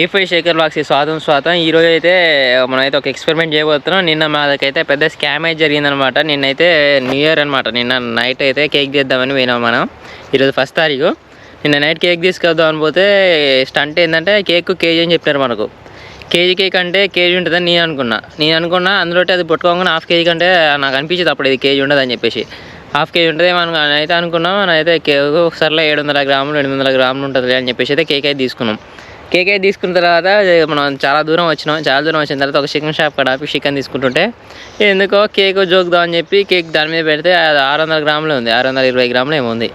ఏ five Shekhar box స్వాతం స్వాతం. ఈరోజు అయితే మనమైతే ఒక ఎక్స్పెరిమెంట్ చేయబోతున్నాం. నిన్న మాదకైతే పెద్ద స్కామ్ అయితే జరిగిందనమాట. నిన్నైతే న్యూ ఇయర్ అనమాట. నిన్న నైట్ అయితే కేక్ చేద్దామని పోయినాం మనం. ఈరోజు ఫస్ట్ తారీఖు. నిన్న నైట్ కేక్ తీసుకొద్దాం అనిపోతే స్టంట్ ఏంటంటే కేక్ కేజీ అని చెప్పారు మనకు. కేజీ కేక్ అంటే కేజీ ఉంటుందని నేను అనుకున్నా. నేను అనుకున్నా అందులో అది పట్టుకోగానే హాఫ్ కేజీ కంటే నాకు అనిపించింది అప్పుడు ఇది కేజీ ఉండదు అని చెప్పేసి. హాఫ్ కేజీ ఉంటుంది మనం అయితే అనుకున్నాం అయితే కేక్ సర్లే ఏడు వందల గ్రాములు ఎనిమిది వందల గ్రాములు ఉంటుంది అని చెప్పేసి అయితే కేక్ అయితే తీసుకున్నాం. కేకే తీసుకున్న తర్వాత మనం చాలా దూరం వచ్చినాం చాలా దూరం వచ్చిన తర్వాత ఒక చికెన్ షాప్ కాడ ఆపి చికెన్ తీసుకుంటుంటే ఎందుకో కేక్ జోకుదాం అని చెప్పి కేక్ దాని మీద పెడితే అది ఆరు వందల గ్రాములు ఉంది ఆరు వందల ఇరవై గ్రాములు ఏముంది ఉంది.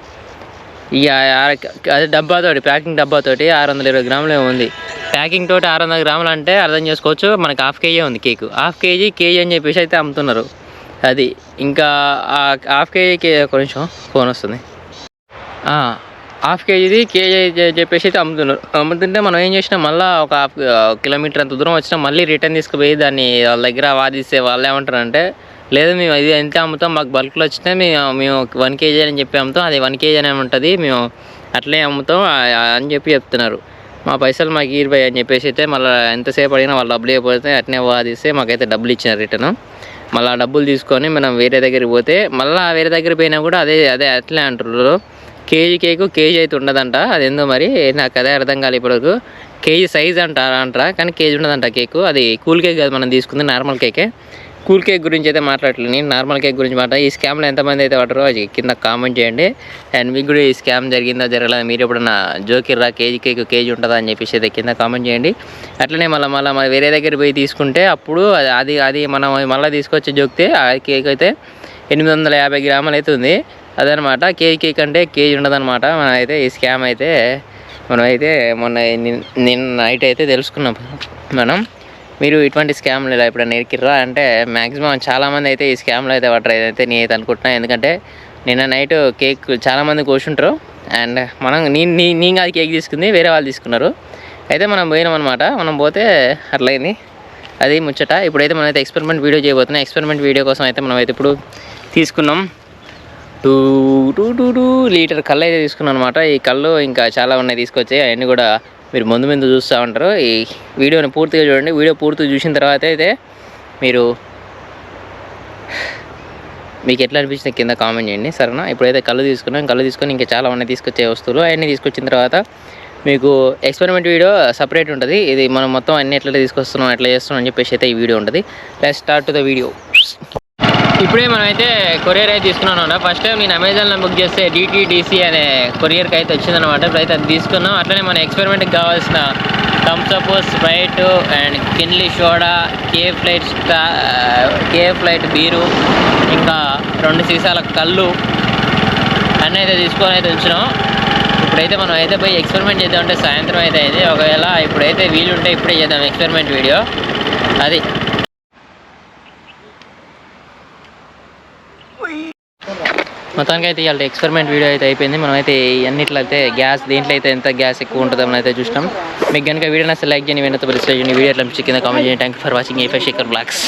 అది డబ్బాతోటి ప్యాకింగ్ డబ్బాతోటి ఆరు వందల ఇరవై గ్రాములు ఉంది. ప్యాకింగ్ తోటి ఆరు వందల గ్రాములు అంటే అర్థం చేసుకోవచ్చు మనకి హాఫ్ కేజీ ఉంది కేక్. హాఫ్ కేజీ కేజీ అని చెప్పేసి అయితే అమ్ముతున్నారు. అది ఇంకా ఆ హాఫ్ కేజీకి కొంచెం ఫోన్ వస్తుంది. హాఫ్ కేజీది కేజీ చెప్పేసి అయితే అమ్ముతున్నారు. అమ్ముతుంటే మనం ఏం చేసినాం మళ్ళీ ఒక హాఫ్ కిలోమీటర్ అంత దూరం వచ్చినా మళ్ళీ రిటర్న్ తీసుకుపోయి దాన్ని వాళ్ళ దగ్గర వాదిస్తే వాళ్ళు ఏమంటారంటే లేదు మేము ఇది ఎంత అమ్ముతాం మాకు బల్క్లో వచ్చినా మేము మేము వన్ కేజీ అని చెప్పి అమ్ముతాం అది వన్ కేజీ అని ఉంటుంది మేము అట్లే అమ్ముతాం అని చెప్పి చెప్తున్నారు. మా పైసలు మాకు ఇరవై అని చెప్పేసి అయితే మళ్ళీ ఎంతసేపు అడిగినా వాళ్ళు డబ్బులు ఇవ్వకపోతే అట్నే వాదిస్తే మాకైతే డబ్బులు ఇచ్చినారు రిటర్న్. మళ్ళీ ఆ డబ్బులు తీసుకొని మనం వేరే దగ్గరికి పోతే మళ్ళీ వేరే దగ్గర పోయినా కూడా అదే అదే అట్లే అంటున్నారు కేజీ కేకు కేజీ అయితే ఉండదంట. అదేందో మరి నాకు అదే అర్థం కాలేదు ఇప్పటివరకు. కేజీ సైజ్ అంటారా అంటారా కానీ కేజీ ఉండదంట కేకు. అది కూల్ కేక్ కాదు మనం తీసుకుంది నార్మల్ కేకే. కూల్ కేక్ గురించి అయితే మాట్లాడలేదు నేను నార్మల్ కేక్ గురించి మాట్లాడి. ఈ స్కామ్లో ఎంతమంది అయితే పడరో అది కింద కామెంట్ చేయండి. అండ్ మీకు కూడా ఈ స్కామ్ జరిగిందా జరగలేదా మీరు ఎప్పుడన్నా జోకిర్రా కేజీ కేక్ కేజీ ఉంటుందా అని చెప్పేసి అయితే కింద కామెంట్ చేయండి. అట్లనే మళ్ళీ మళ్ళీ వేరే దగ్గర పోయి తీసుకుంటే అప్పుడు అది- అది అది మనం మళ్ళీ తీసుకొచ్చి జోకితే ఆ కేక్ అయితే ఎనిమిది వందల యాభై గ్రాములు అవుతుంది అదనమాట కేజీ కేక్ అంటే కేజీ ఉండదనమాట. మనం అయితే ఈ స్కామ్ అయితే మనం అయితే మొన్న నిన్న నైట్ అయితే తెలుసుకున్నాం మనం. మీరు ఇటువంటి స్కామ్లు ఇలా ఎప్పుడైనా ఎరికిర్రా? అంటే మ్యాక్సిమం చాలామంది అయితే ఈ స్కామ్లో అయితే పడరు అయితే నేనైతే అనుకుంటున్నా. ఎందుకంటే నిన్న నైట్ కేక్ చాలామంది కోసుంటారు. అండ్ మనం నేను నీ నేను కాదు కేక్ తీసుకుంది వేరే వాళ్ళు తీసుకున్నారు. అయితే మనం పోయినాం అనమాట మనం పోతే అట్లయింది. అది ముచ్చట. ఇప్పుడైతే మనం అయితే ఎక్స్పెరిమెంట్ వీడియో చేయబోతున్నాం. ఎక్స్పెరిమెంట్ వీడియో కోసం అయితే మనం అయితే ఇప్పుడు తీసుకున్నాం. Two two two two litre కళ్ళు అయితే తీసుకున్నాను అనమాట ఈ కళ్ళు ఇంకా చాలా ఉన్నాయి తీసుకొచ్చాయి అవన్నీ కూడా మీరు ముందు ముందు చూస్తూ ఉంటారు. ఈ వీడియోని పూర్తిగా చూడండి. వీడియో పూర్తిగా చూసిన తర్వాత అయితే మీరు మీకు ఎట్లా అనిపించింది కింద కామెంట్ చేయండి. సరేనా? ఇప్పుడైతే కళ్ళు తీసుకున్నాం. కళ్ళు తీసుకొని ఇంకా చాలా ఉన్నాయి తీసుకొచ్చే వస్తువులు. అవన్నీ తీసుకొచ్చిన తర్వాత మీకు ఎక్స్పెరిమెంట్ వీడియో సపరేట్ ఉంటుంది. ఇది మనం మొత్తం అన్ని ఎట్లా తీసుకొస్తున్నాం ఎట్లా చేస్తున్నాం అని చెప్పేసి అయితే ఈ వీడియో ఉంటుంది. Let start to the video ఇప్పుడే మనం అయితే కొరియర్ అయితే తీసుకున్నాం అనమాట ఫస్ట్ టైం నేను అమెజాన్లో బుక్ చేస్తే డిటీడీసీ అనే కొరియర్కి అయితే వచ్చిందనమాట ఇప్పుడైతే అది తీసుకున్నాం. అట్లనే మన ఎక్స్పెరిమెంట్కి కావాల్సిన Thums Up Sprite and Kinley soda కే ఫ్లైట్ స్టా కే ఫ్లైట్ బీరు ఇంకా రెండు సీసాల కళ్ళు అన్నీ అయితే తీసుకొని అయితే వచ్చినాం. ఇప్పుడైతే మనం అయితే పోయి ఎక్స్పెరిమెంట్ చేద్దామంటే సాయంత్రం అయితే అయింది ఒకవేళ ఇప్పుడైతే వీలుంటే ఇప్పుడే చేద్దాం ఎక్స్పెరిమెంట్ వీడియో అది. మొత్తానికి అయితే ఇవాళ ఎక్స్పెరిమెంట్ వీడియో అయితే అయిపోయింది. మనం అయితే అన్నిట్లో అయితే గ్యాస్ దీంట్లో అయితే ఎంత గ్యాస్ ఎక్కువ ఉంటుందో మనం అయితే చూసినాం. మీకు కనుక వీడియో నచ్చితే లైక్ చేయండి. వెంటనే పరిస్థితి వీడియో ఎట్లా కింద కామెంట్ చేయండి. Thank for watching A five Shekhar vlogs